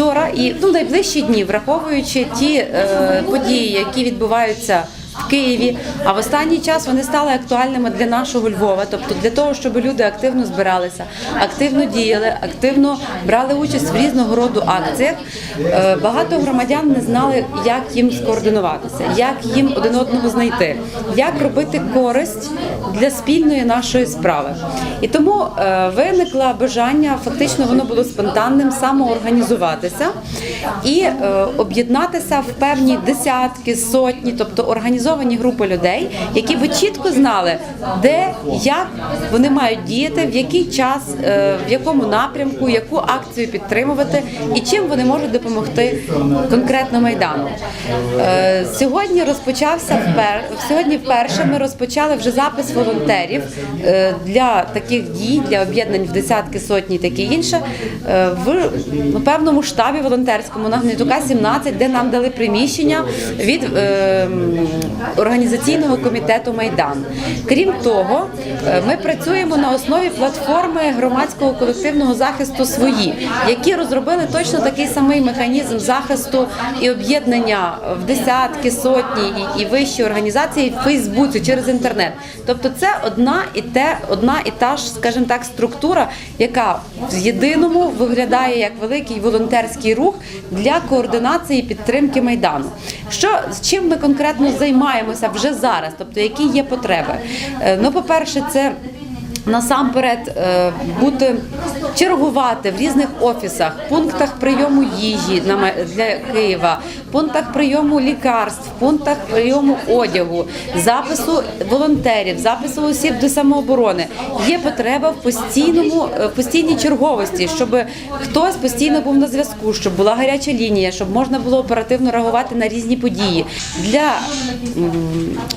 вчора і ну, найближчі дні, враховуючи ті е, події, які відбуваються. В Києві, а в останній час вони стали актуальними для нашого Львова, тобто для того, щоб люди активно збиралися, активно діяли, активно брали участь в різного роду акціях. Е, Багато громадян не знали, як їм скоординуватися, як їм один одного знайти, як робити користь для спільної нашої справи. І тому е, виникло бажання, фактично воно було спонтанним, самоорганізуватися і е, об'єднатися в певні десятки, сотні, тобто організовані групи людей, які би чітко знали, де як вони мають діяти, в який час, е, в якому напрямку, яку акцію підтримувати і чим вони можуть допомогти конкретно майдану. Е, Сьогодні розпочався впер... сьогодні вперше ми розпочали вже запис волонтерів е, для таких дій, для об'єднань в десятки, сотні таке інше в певному штабі волонтерському на Гнатюка 17, де нам дали приміщення від е, м, організаційного комітету Майдан. Крім того, е, ми працюємо на основі платформи громадського колективного захисту свої, які розробили точно такий самий механізм захисту і об'єднання в десятки, сотні і, вищі організації в Фейсбуці через інтернет. Тобто, це одна і те, одна і та ж, скажімо так, структура, яка в єдиному виглядає як великий волонтерський рух для координації і підтримки майдану. Що з чим ми конкретно займаємося вже зараз? Тобто, які є потреби? Е, Ну, по-перше, це Насамперед е, бути чергувати в різних офісах, пунктах прийому їжі для Києва, пунктах прийому лікарств, пунктах прийому одягу, запису волонтерів, запису осіб до самооборони. Є потреба в постійному е, в постійній черговості, щоб хтось постійно був на зв'язку, щоб була гаряча лінія, щоб можна було оперативно реагувати на різні події для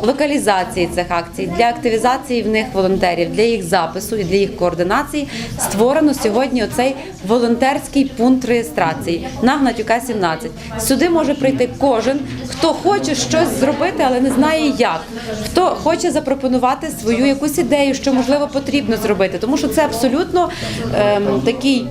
локалізації цих акцій, для активізації в них волонтерів, для їх запису і для їх координації створено сьогодні оцей волонтерський пункт реєстрації на Гнатюка 17. Сюди може прийти кожен, хто хоче щось зробити, але не знає як. Хто хоче запропонувати свою якусь ідею, що можливо потрібно зробити, тому що це абсолютно ем, такий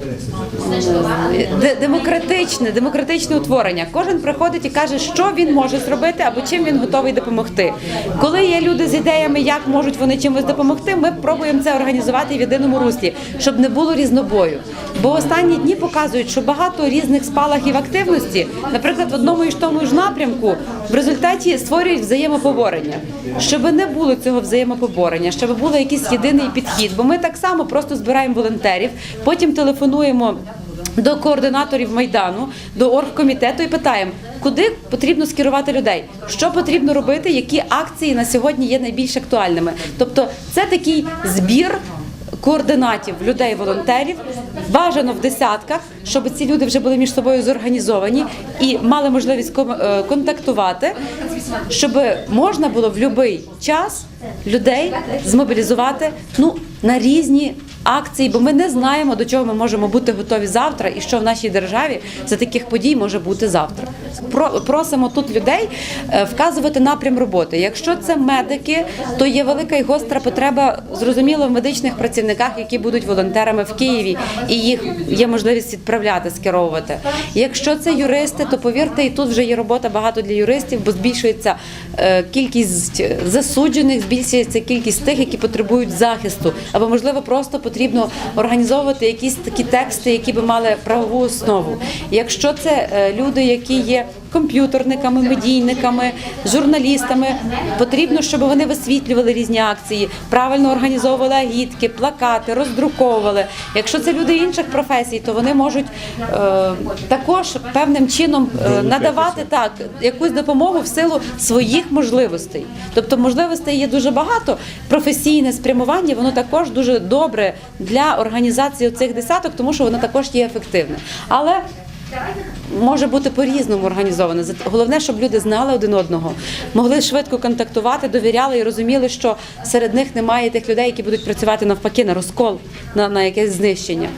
м, демократичне, демократичне утворення. Кожен приходить і каже, що він може зробити або чим він готовий допомогти. Коли є люди з ідеями, як можуть вони чимось допомогти, ми пробуємо це організувати в єдиному руслі, щоб не було різнобою. Бо останні дні показують, що багато різних спалахів активності, наприклад, в одному і ж тому ж напрямку, в результаті створюють взаємопоборення. Щоб не було цього взаємопоборення, щоб був якийсь єдиний підхід. Бо ми так само просто збираємо волонтерів, потім телефонуємо. До координаторів майдану, до оргкомітету і питаємо, куди потрібно скерувати людей, що потрібно робити, які акції на сьогодні є найбільш актуальними. Тобто, це такий збір координатів людей, волонтерів, бажано в десятках, щоб ці люди вже були між собою зорганізовані і мали можливість е, контактувати, щоб можна було в будь-який час людей змобілізувати ну на різні. Акції, бо ми не знаємо, до чого ми можемо бути готові завтра, і що в нашій державі за таких подій може бути завтра. Просимо тут людей е, вказувати напрям роботи. Якщо це медики, то є велика і гостра потреба зрозуміло в медичних працівниках, які будуть волонтерами в Києві, і їх є можливість відправляти, скеровувати. Якщо це юристи, то повірте, і тут вже є робота багато для юристів, бо збільшується е, кількість засуджених, збільшується кількість тих, які потребують захисту, або можливо просто потрібно організовувати якісь такі тексти, які би мали правову основу. Якщо це е, люди, які є комп'ютерниками, медійниками, журналістами, потрібно, щоб вони висвітлювали різні акції, правильно організовували агітки, плакати, роздруковували. Якщо це люди інших професій, то вони можуть е, також певним чином е, надавати так якусь допомогу в силу своїх можливостей. Тобто можливостей є дуже багато. Професійне спрямування воно також дуже добре для організації цих десяток, тому що воно також є ефективне. Але може бути по-різному організовано. Головне, щоб люди знали один одного, могли швидко контактувати, довіряли і розуміли, що серед них немає тих людей, які будуть працювати навпаки на розкол, на, на якесь знищення.